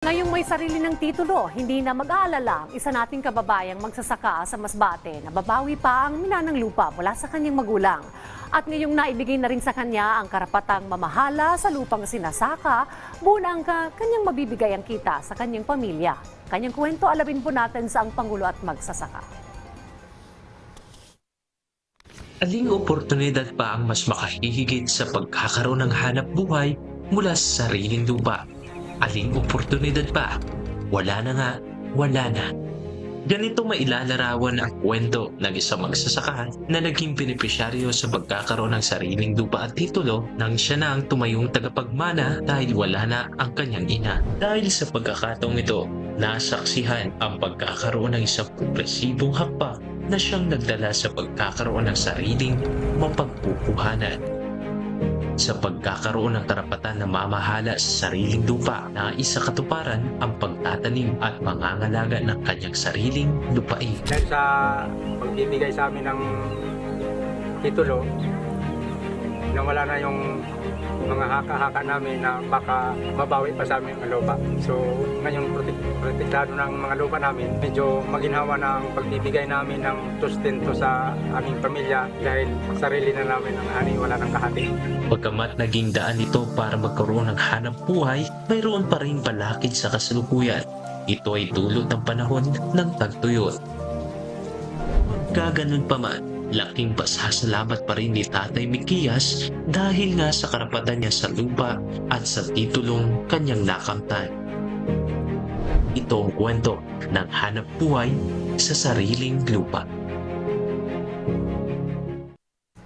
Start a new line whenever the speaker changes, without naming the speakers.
Ngayong may sarili ng titulo, hindi na mag-aalala ang isa nating kababayang magsasaka sa Masbate na babawi pa ang minanang lupa mula sa kanyang magulang. At ngayong naibigay na rin sa kanya ang karapatang mamahala sa lupang sinasaka, buuna ang ka- kanyang mabibigay ang kita sa kanyang pamilya. Kanyang kwento alabin po natin sa ang Pangulo at Magsasaka.
Aling oportunidad pa ang mas makahihigit sa pagkakaroon ng hanap buhay mula sa sariling lupa? Aling oportunidad pa? Wala na nga, wala na. Ganito mailalarawan ang kwento ng isang magsasaka na naging benepisyaryo sa pagkakaroon ng sariling lupa at titulo nang siya na ang tumayong tagapagmana dahil wala na ang kanyang ina. Dahil sa pagkakataong ito, nasaksihan ang pagkakaroon ng isang progresibong hakbang na siyang nagdala sa pagkakaroon ng sariling mapagpupuhanan. Sa pagkakaroon ng karapatan na mamahala sa sariling lupa na isa katuparan ang pagtatanim at mangangalaga ng kanyang sariling lupain.
dahil sa pagbibigay sa amin ng titulo na wala na yung mga haka-haka namin na baka mabawi pa sa amin ang lupa. So ngayon protek- protektado ng mga lupa namin. Medyo maginhawa na ang pagbibigay namin ng sustento sa aming pamilya dahil sarili na namin ang ani wala ng kahati.
Pagkamat naging daan ito para magkaroon ng hanap buhay, mayroon pa rin balakid sa kasalukuyan. Ito ay dulot ng panahon ng tagtuyot. Gaganon pa man, laking pasasalamat pa rin ni Tatay Mikias dahil nga sa karapatan niya sa lupa at sa titulong kanyang nakamtan. Ito ang kwento ng hanap buhay sa sariling lupa.